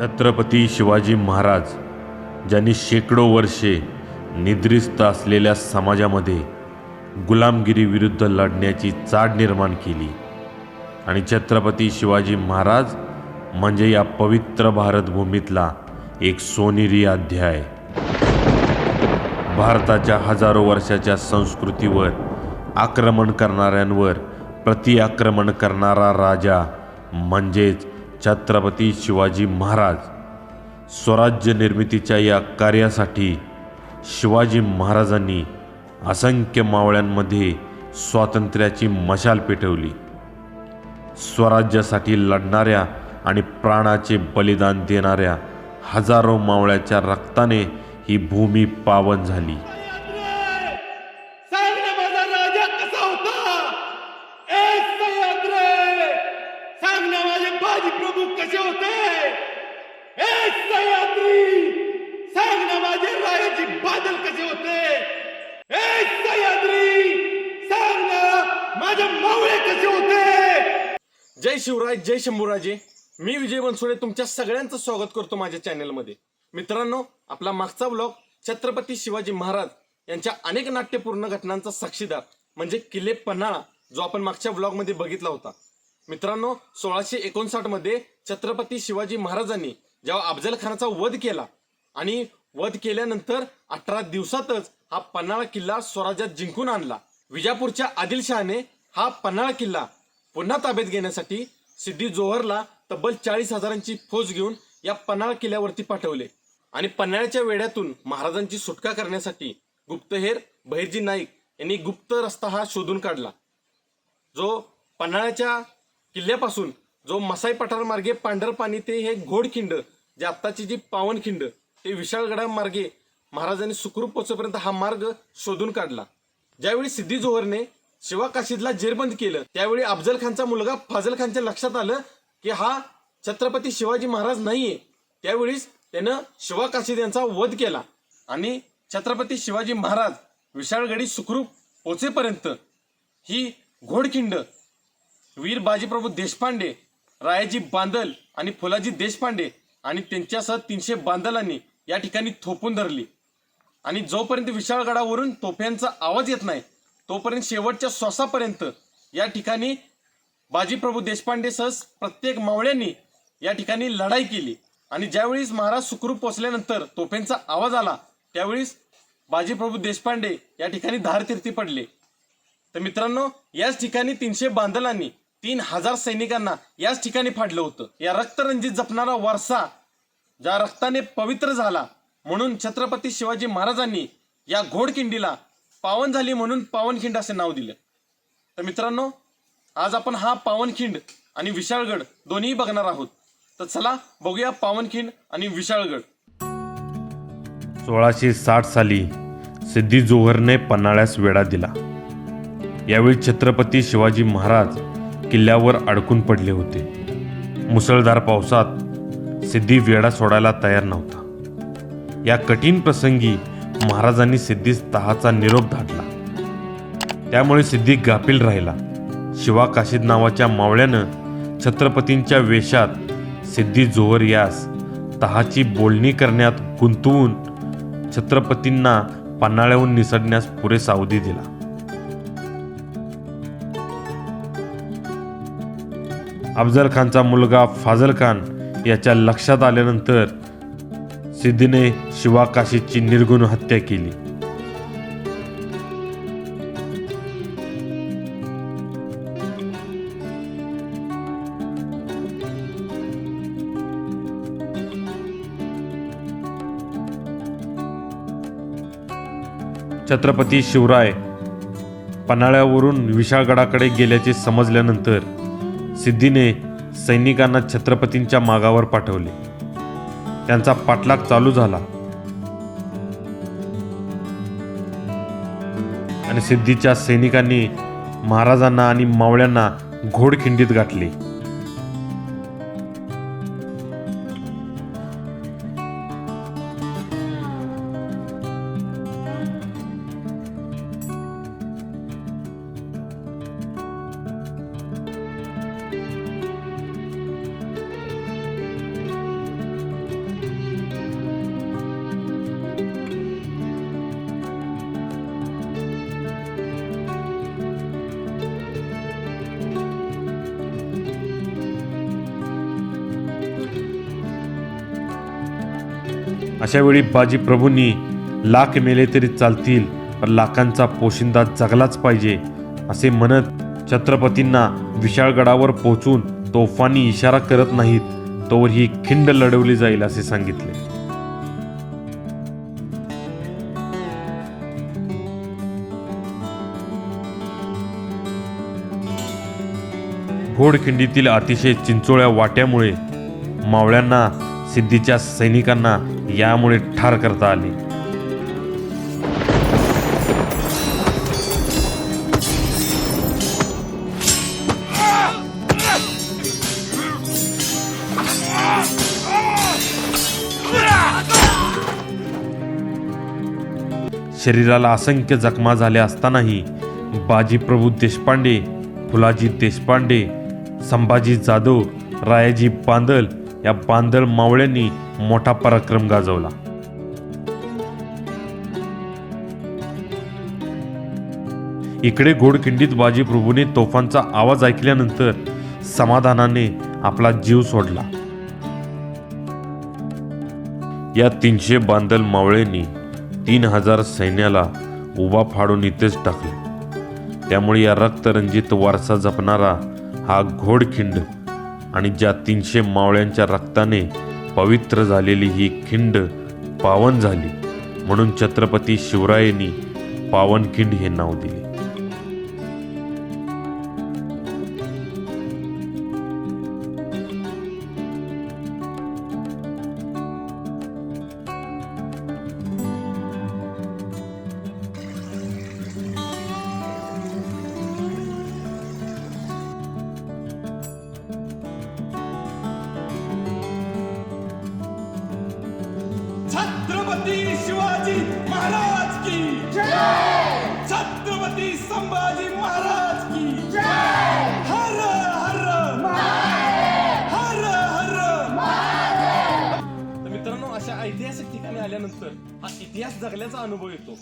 छत्रपती शिवाजी महाराज ज्यांनी शेकडो वर्षे निद्रिस्त असलेल्या समाजामध्ये गुलामगिरीविरुद्ध लढण्याची चाड निर्माण केली. आणि छत्रपती शिवाजी महाराज म्हणजे या पवित्र भारतभूमीतला एक सोनेरी अध्याय. भारताच्या हजारो वर्षाच्या संस्कृतीवर आक्रमण करणाऱ्यांवर प्रतिआक्रमण करणारा राजा म्हणजेच छत्रपती शिवाजी महाराज स्वराज्य निर्मितीच्या या कार्यासाठी शिवाजी महाराजांनी असंख्य मावळ्यांमध्ये स्वातंत्र्याची मशाल पेटवली. स्वराज्यासाठी लढणाऱ्या आणि प्राणाचे बलिदान देणाऱ्या हजारो मावळ्याच्या रक्ताने ही भूमी पावन झाली. जय शिवराय जय शंभूराजे. मी विजय बनसोडे तुमच्या सगळ्यांचं स्वागत करतो माझ्या चॅनलमध्ये. मित्रांनो आपला मागचा ब्लॉग छत्रपती शिवाजी महाराज यांच्या अनेक नाट्यपूर्ण घटनांचा साक्षीदार म्हणजे किल्ले पन्हाळा जो आपण मागच्या ब्लॉगमध्ये बघितला होता. मित्रांनो सोळाशे एकोणसाठमध्ये छत्रपती शिवाजी महाराजांनी जेव्हा अफजल खानाचा वध केला आणि वध केल्यानंतर अठरा दिवसातच हा पन्हाळा किल्ला स्वराज्यात जिंकून आणला. विजापूरच्या आदिलशहाने हा पन्हाळा किल्ला पुन्हा ताब्यात घेण्यासाठी सिद्धी जोहरला तब्बल चाळीस हजारांची फौज घेऊन या पन्हाळा किल्ल्यावरती पाठवले. आणि पन्हाळ्याच्या वेड्यातून महाराजांची सुटका करण्यासाठी गुप्तहेर बहिर्जी नाईक यांनी गुप्त रस्ता हा शोधून काढला. जो पन्हाळ्याच्या किल्ल्यापासून जो मसाई पठार मार्गे पांढरपाणी ते हे घोडखिंड जे आत्ताची जी पावनखिंड ते विशाळगडा मार्गे महाराजांनी सुखरूप पोचेपर्यंत हा मार्ग शोधून काढला. ज्यावेळी सिद्धी जोहरने शिवा काशीदला जेरबंद केलं. त्यावेळी अफजल खानचा मुलगा फाजल खानच्या लक्षात आलं की हा छत्रपती शिवाजी महाराज नाहीये. त्यावेळीच त्यानं शिवा काशीद यांचा वध केला. आणि छत्रपती शिवाजी महाराज विशाळगडी सुखरूप पोचेपर्यंत ही घोडखिंड वीर बाजीप्रभू देशपांडे रायाजी बांदल आणि फुलाजी देशपांडे आणि त्यांच्यासह तीनशे बांदलांनी या ठिकाणी थोपून धरली. आणि जोपर्यंत विशाळगडावरून तोफ्यांचा आवाज येत नाही तोपर्यंत शेवटच्या श्वासापर्यंत या ठिकाणी बाजीप्रभू देशपांडेसह प्रत्येक मावळ्यांनी या ठिकाणी लढाई केली. आणि ज्यावेळीस महाराज सुखरूप पोचल्यानंतर तोफेंचा आवाज आला त्यावेळीस बाजीप्रभू देशपांडे या ठिकाणी धारतीर्थी पडले. तर मित्रांनो याच ठिकाणी तीनशे बांदलांनी तीन हजार सैनिकांना याच ठिकाणी फाडलं होतं. या रक्तरंजित जपणारा वारसा ज्या रक्ताने पवित्र झाला म्हणून छत्रपती शिवाजी महाराजांनी या घोडकिंडीला पावन झाली म्हणून पावनखिंड असे नाव दिलं. तर मित्रांनो आज आपण हा पावनखिंड आणि विशाळगड दोन्ही बघणार आहोत. तर चला बघूया पावनखिंड आणि विशाळगड. सोळाशे साठ साली सिद्धी जोहरने पन्हाळ्यास वेढा दिला. यावेळी छत्रपती शिवाजी महाराज किल्ल्यावर अडकून पडले होते. मुसळधार पावसात सिद्धी वेढा सोडायला तयार नव्हता. या कठीण प्रसंगी महाराजांनी सिद्धीस तहाचा निरोप धाडला. त्यामुळे सिद्धी गाफील राहिला. शिवा काशीद नावाच्या मावळ्यानं छत्रपतींच्या वेशात सिद्धी जोहर यास तहाची बोलणी करण्यात गुंतवून छत्रपतींना पन्हाळ्याहून निसटण्यास पुरेसा अवधी दिला. अफजल खानचा मुलगा फाजल खान याच्या लक्षात आल्यानंतर सिद्धीने शिवाकाशीची निर्गुण हत्या केली. छत्रपती शिवराय पन्हाळ्यावरून विशाळगडाकडे गेल्याचे समजल्यानंतर सिद्धीने सैनिकांना छत्रपतींच्या मागावर पाठवले. त्यांचा पाठलाग चालू झाला. आणि सिद्धीच्या सैनिकांनी महाराजांना आणि मावळ्यांना घोडखिंडीत गाठले. अशा वेळी बाजी प्रभूंनी लाख मेले तरी चालतील पण लाखांचा पोशिंदा जगलाच पाहिजे असे म्हणत छत्रपतींना विशाळगडावर पोहोचून तोफांनी इशारा करत नाहीत तोवर ही खिंड लढवली जाईल असे सांगितले. घोडखिंडीतील अतिशय चिंचोळ्या वाट्यामुळे मावळ्यांना सिद्धीच्या सैनिकांना यामुळे ठार करता आले. शरीराला असंख्य जखमा झाल्या असतानाही बाजीप्रभू देशपांडे फुलाजी देशपांडे संभाजी जाधव रायाजी बांदल या बांधल मावळ्यांनी मोठा पराक्रम गाजवला. इकडे घोडखिंडीत बाजीप्रभूने तोफांचा आवाज ऐकल्यानंतर समाधानाने आपला जीव सोडला. या तीनशे बांधल मावळ्यांनी तीन हजार सैन्याला उभा फाडून इथेच टाकले. त्यामुळे या रक्तरंजित वारसा जपणारा हा घोडखिंड आणि ज्या तीनशे मावळ्यांच्या रक्ताने पवित्र झालेली ही खिंड पावन झाली म्हणून छत्रपती शिवरायांनी पावनखिंड हे नाव दिले. छत्रपती शिवाजी महाराज की छत्रपती संभाजी महाराज की हर हर हर हर तर मित्रांनो अशा ऐतिहासिक ठिकाणी आल्यानंतर हा इतिहास जगल्याचा अनुभव येतो.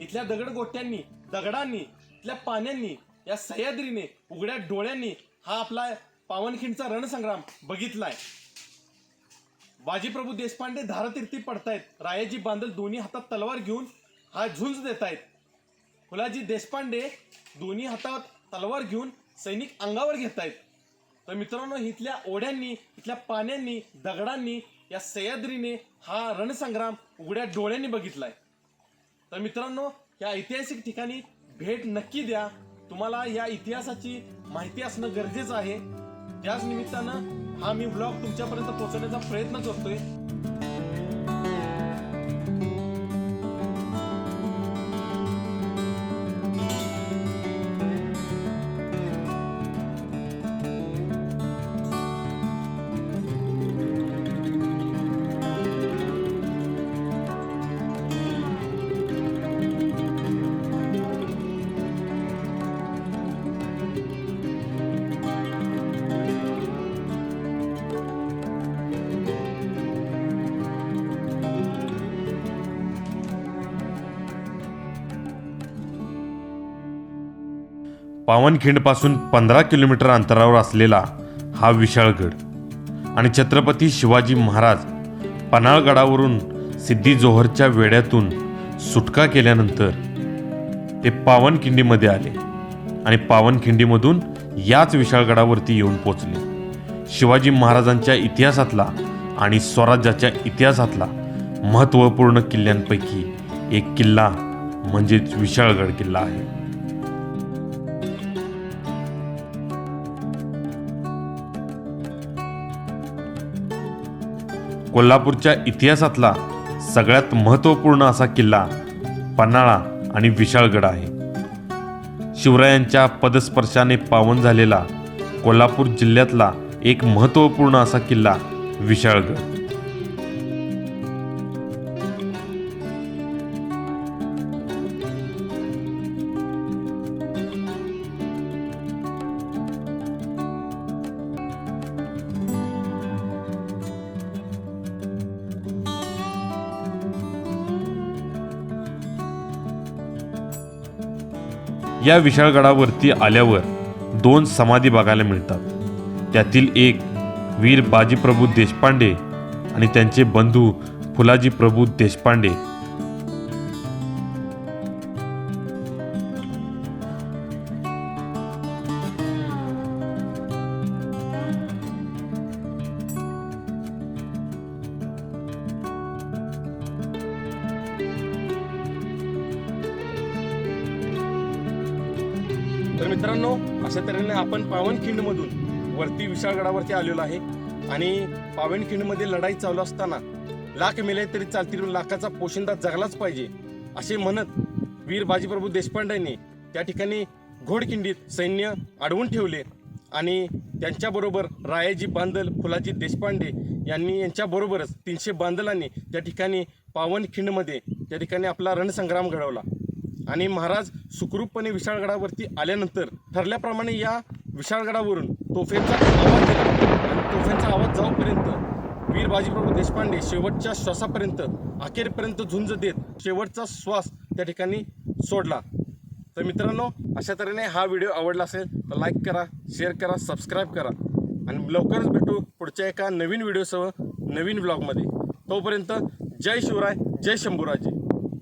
इथल्या दगडगोट्यांनी दगडांनी इथल्या पाण्यांनी या सह्याद्रीने उघड्या डोळ्यांनी हा आपला पावनखिंडचा रणसंग्राम बघितलाय. बाजीप्रभू देशपांडे धारतीर्थी पडतायत. रायाजी बांदल दोन्ही हातात तलवार घेऊन हा झुंज देत आहेत फुलाजी देशपांडे दोन्ही हातात तलवार घेऊन सैनिक अंगावर घेत आहेत तर मित्रांनो इथल्या ओढ्यांनी इथल्या पाण्यांनी दगडांनी या सह्याद्रीने हा रणसंग्राम उघड्या डोळ्यांनी बघितलाय. तर मित्रांनो या ऐतिहासिक ठिकाणी भेट नक्की द्या. तुम्हाला या इतिहासाची माहिती असणं गरजेचं आहे. त्याच निमित्तानं हा मी ब्लॉग तुमच्यापर्यंत पोहोचवण्याचा प्रयत्न करतोय. पावनखिंडपासून पंधरा किलोमीटर अंतरावर असलेला हा विशाळगड आणि छत्रपती शिवाजी महाराज पन्हाळगडावरून सिद्धी जोहरच्या वेड्यातून सुटका केल्यानंतर ते पावनखिंडीमध्ये आले आणि पावनखिंडीमधून याच विशाळगडावरती येऊन पोचले शिवाजी महाराजांच्या इतिहासातला आणि स्वराज्याच्या इतिहासातला महत्त्वपूर्ण किल्ल्यांपैकी एक किल्ला म्हणजेच विशाळगड किल्ला आहे. कोल्हापूरच्या इतिहासातला सगळ्यात महत्त्वपूर्ण असा किल्ला पन्हाळा आणि विशाळगड आहे. शिवरायांच्या पदस्पर्शाने पावन झालेला कोल्हापूर जिल्ह्यातला एक महत्त्वपूर्ण असा किल्ला विशाळगड. या विशाळगडावरती आल्यावर दोन समाधी बघायला मिळतात. त्यातील एक वीर बाजीप्रभू देशपांडे आणि त्यांचे बंधू फुलाजी प्रभू देशपांडे. मित्रांनो अशा तऱ्हेने आपण पावनखिंडमधून वरती विशाळगडावरती आलेलो आहे आणि पावनखिंडमध्ये लढाई चालू असताना लाख मेले तरी चालतील लाखाचा पोशिंदा जगलाच पाहिजे असे म्हणत वीर बाजीप्रभू देशपांडेंनी त्या ठिकाणी घोडखिंडीत सैन्य अडवून ठेवले आणि त्यांच्याबरोबर रायाजी बांदल फुलाजी देशपांडे यांनी यांच्याबरोबरच तीनशे बांदलांनी त्या ठिकाणी पावनखिंडमध्ये त्या ठिकाणी आपला रणसंग्राम घडवला. आणि महाराज सुखरूपपणे विशाळगडावरती आल्यानंतर ठरल्याप्रमाणे या विशाळगडावरून तोफेंचा आवाज दिला. आणि तोफेंचा आवाज जाऊपर्यंत वीर बाजीप्रभू देशपांडे शेवटच्या श्वासापर्यंत अखेरपर्यंत झुंज देत शेवटचा श्वास त्या ठिकाणी सोडला. तर मित्रांनो अशा तऱ्हेने हा व्हिडिओ आवडला असेल तर लाईक करा शेअर करा सबस्क्राईब करा. आणि लवकरच भेटू पुढच्या एका नवीन व्हिडिओसह नवीन ब्लॉगमध्ये तोपर्यंत जय शिवराय जय शंभूराजे.